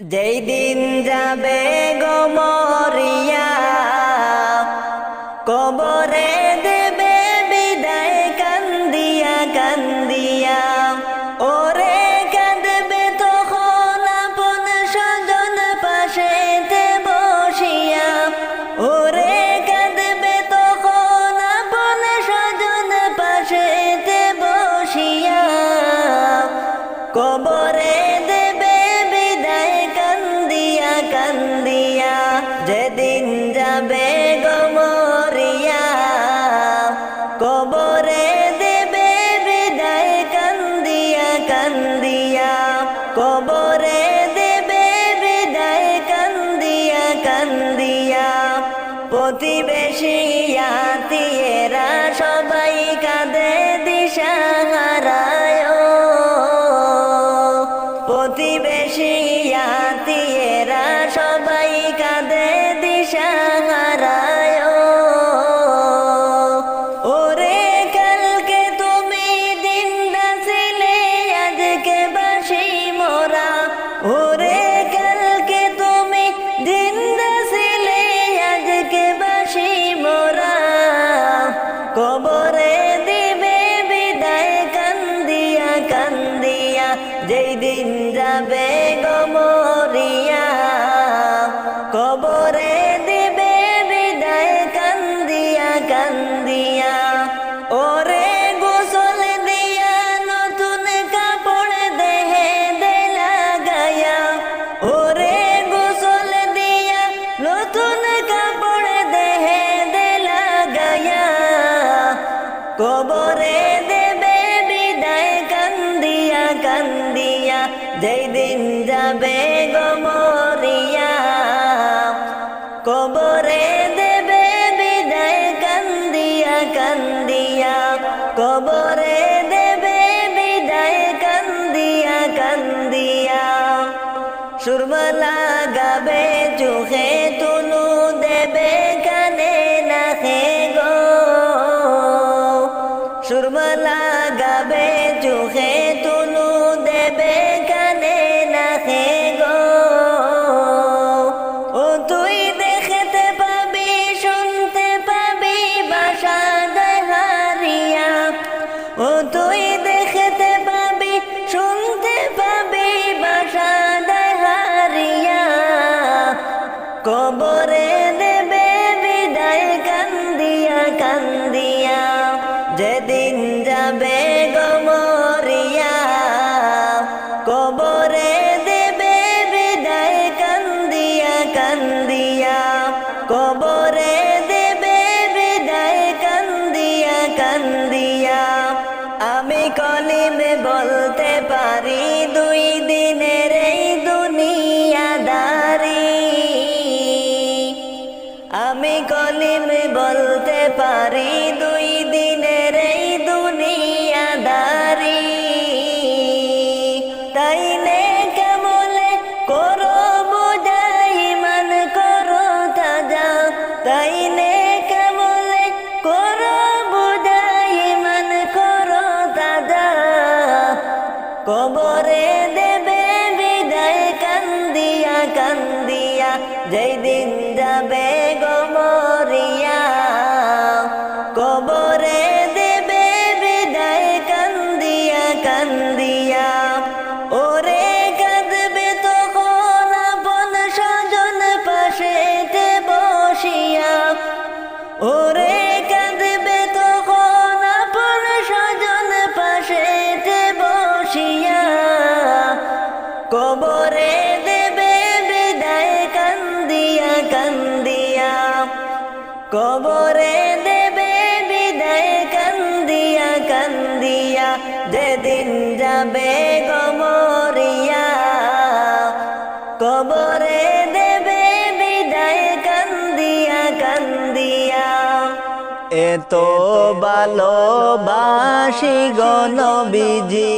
যেই দিন যাবে গো কবরে যেদিন যাবে গমরিয়া কবরে দেবে বিদায় কান্দিয়া কান্দিয়া, কবরে দেবে বিদায় কান্দিয়া কান্দিয়া। প্রতিবেশী আত্মীয়েরা সবাই কাঁদে দিশা হারায় প্রতিবেশী যেই দিন যাবে গমরিয়া কবরে দিবে বিদায় কান্দিয়া কান্দিয়া। ওরে গোসল দিয়া নতুন কাপড় দেহে দেলা গায়া ওরে গোসল দিয়া নতুন কাপড় দেহে দেলা গায়া কবরে বিদায় কান্দিয়া যেই দিন যাবে গমরিয়া কবরে দেবে বিদায়, কান্দিয়া কান্দিয়া। কবরে দেবে বিদায়, কান্দিয়া কান্দিয়া। সুরমলা গাবে, চোখে তুলু দেবে, কানে নাখে গো। সুরমলা কান্দিয়া কান্দিয়া আমি কলিম বলতে পারি দুই দিনের যেই দিন যাবে গমরিয়া কবরে দেবে বিদায় কান্দিয়া কান্দিয়া, যেদিন যাবে গমরিয়া কবরে দেবে বিদায় কান্দিয়া কান্দিয়া। এত ভালোবাসি গণবিজি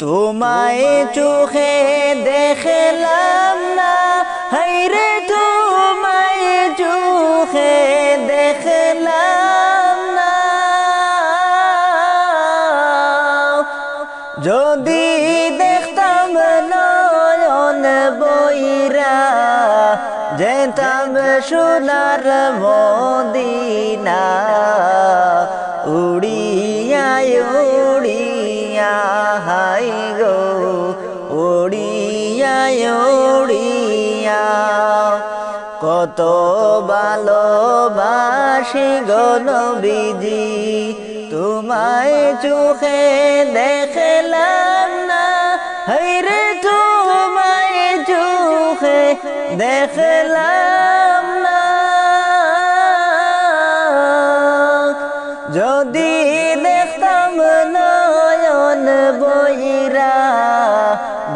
তোমায় চোখে দেখলাম না। হাইরে তোমায় কত ভালোবাসি গো নবীজি। তোমায় চোখে দেখলাম না। হৈরে তোমায় চোখে দেখলাম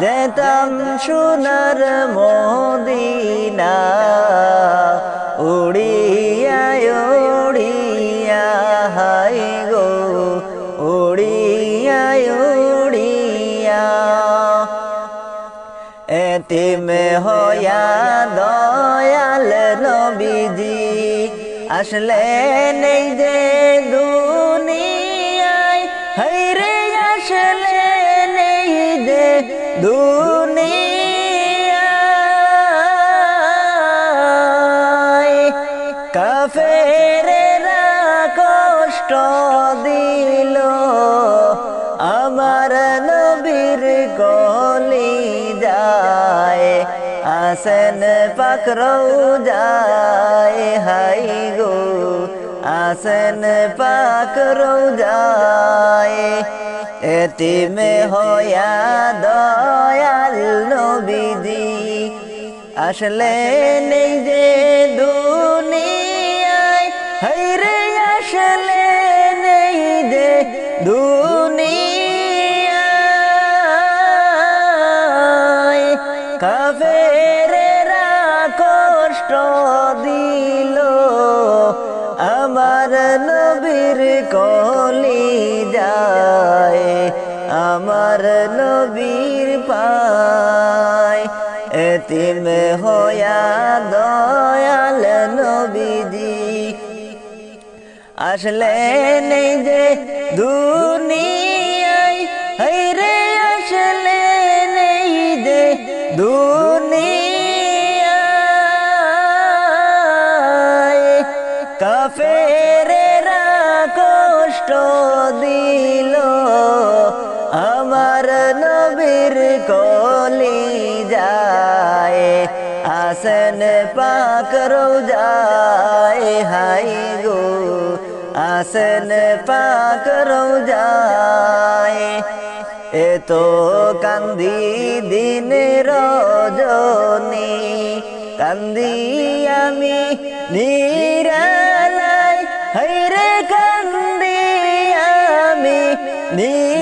যেতাম সোনার মদিনা, উড়িয়া উড়িয়া হাই গো, উড়িয়া উড়িয়া। এতিম হয়া দয়াল নবীজি আসলে নেই যে দুনিয়ায় হৈরে আসলে দুনিয়ায় কাফেরেরা কষ্ট দিল। আমার নবীর কলি যায় আসেন পাকরৌ যায় হাই গো আসেন পাকরৌ যায় এতিমে হয়া দয়াল নবীজি, আসলে নেই যে দুনিয়ায়। হৈরে আসলে নেই যে দুনিয়ায়। কাফেরেরা কষ্ট দিল, আমার নবীর কলি যায় নবীর পায়। এতিম হয়া দয়াল নবীজি। আসলে নেই যে দুনিয়ায় হৈরে আসলে নেই যে দুনিয়ায়। কাফেরেরা কষ্ট দিল আসেন পাক রোজায়। এ তো কান্দি দিন রজনী। কান্দি আমি নিরালাই হৈরে কান্দি আমি নিরালাই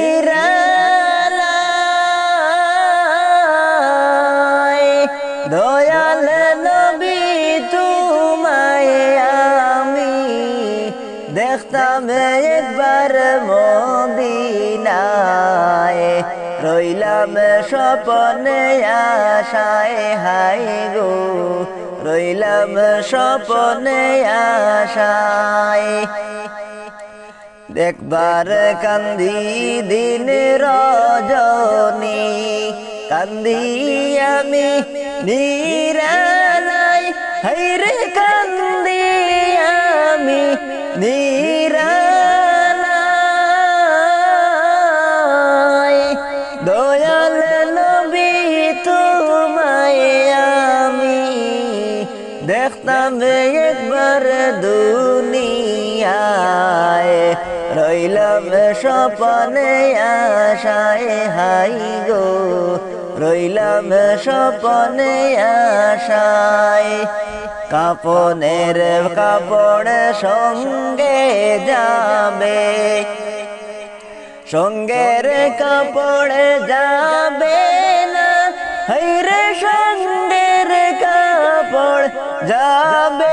রইলাম স্বপনে আশায় হাই গো, রইলাম স্বপনে আশায়। দেখবার কান্দি দিন রজনী, কান্দি আমি নিরালাই হৈরে কান্দি আমি নিরালাই স্বপনে আশায়, হাই গো। রইলাম স্বপনে আশায়। কাপনের কাপড় সঙ্গে যাবে। সঙ্গের কাপড় যাবে না হৈরে সঙ্গের কাপড় যাবে।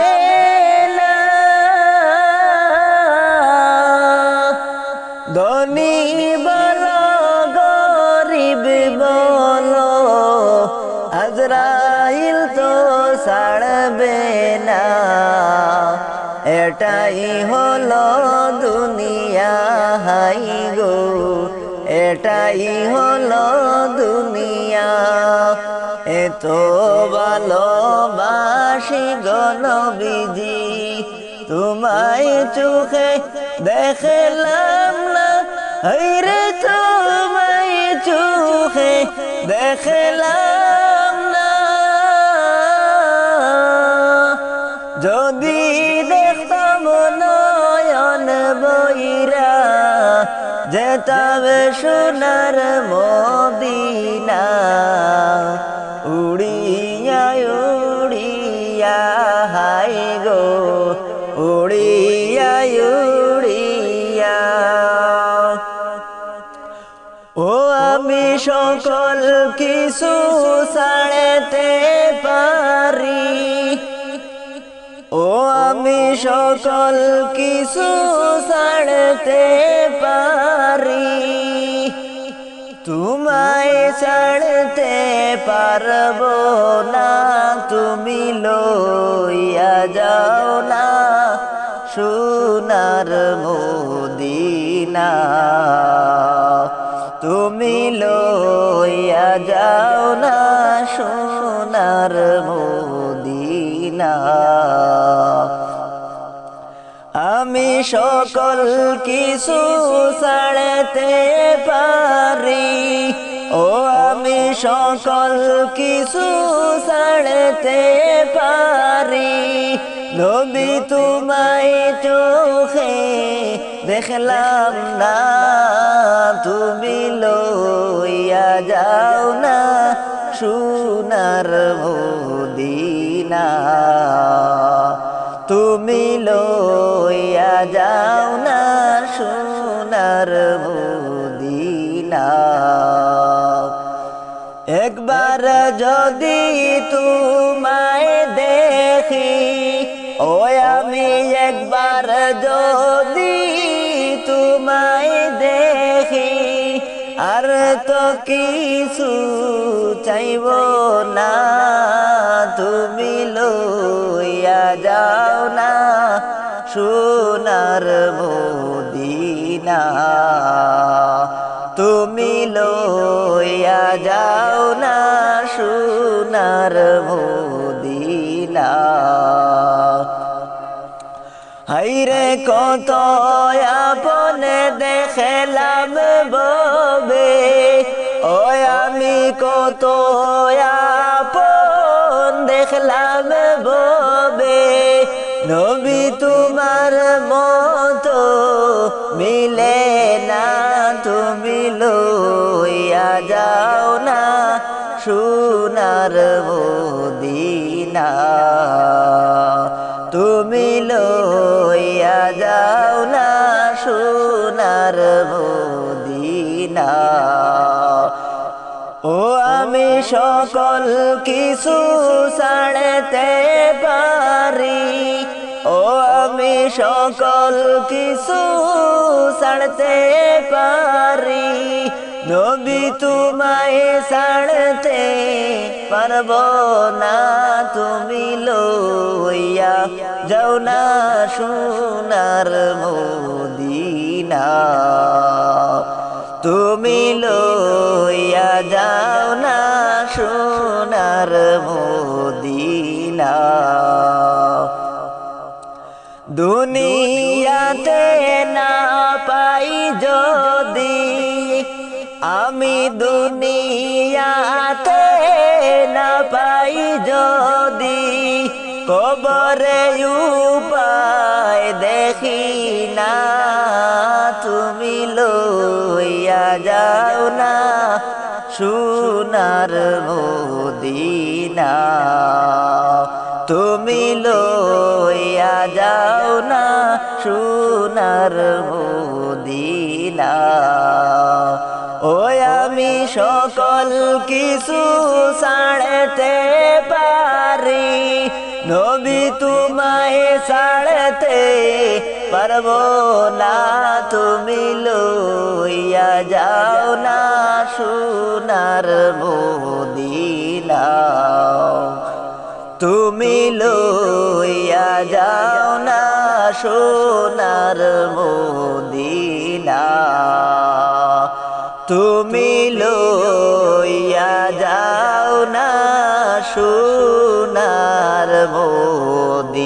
এটাই হলো দুনিয়া, হাই গো। এটাই হলো দুনিয়া। এত ভালোবাস গণবিজি তোমায় চোখে দেখলাম না। হইরে তোমায় চোখে দেখলাম যেতাবে সোনার মদিনা, উড়িয়া উড়িয়া, হাই গো, উড়িয়া উড়িয়া। ও আমি সকল কিছু সাড়েতে পারি। ও আমি সকল কিছু ছাড়তে পারব না, তুমি লইয়া যাও না। সোনার মদিনা, তুমি লইয়া যাও না। সোনার মদিনা, আমি সকল কিছু ছাড়তে পারি। ও আমি সকল কিছু ছাড়তে পারি। নবী তোমায় চোখে দেখলাম না, তুমি লইয়া যাও না সোনার মদিনা। তুমি লইয়া যাও না সোনার মদিনা। একবার যদি তোমায় দেখি ও আমি একবার যদি তোমায় দেখি, আর তো কিছু চাইব না, তুমি লইয়া যাও না, সোনার মদিনা, তুমি লইয়া যাও সোনার মদিনা হাইরে কত আপনে দেখলাম ববে। ও আমি কত আপন দেখলাম ববে। নবী তোমার মতো মিলে না, তুমি লইয়া যাও না। সোনার মদিনা তুমি লইয়া যাও না সোনার মদিনা। ও, আমি সকল কিছু ছাড়তে পারি। ও, আমি সকল কিছু ছাড়তে পারি। নবী তোমায় ছাড়তে পারব না, তুমি লইয়া যাও না সোনার মদিনা। তুমি লইয়া যাও না সোনার মদিনা। দুনিয়াতে না আমি দুনিয়াতে না পাই যদি কবরে উপায় দেখি না, তুমি লইয়া যাও না সোনার মদিনা। তুমি লইয়া যাও না সোনার মদিনা। ও আমি সকল কিছু ছাড়তে পারি। নবী তোমায় ছাড়তে পারব না, তুমি লইয়া যাও না, সোনার মদিনা। তুমি লইয়া যাও না, সোনার মদিনা। তুমি লইয়া যাও না সুনার মোদিনা।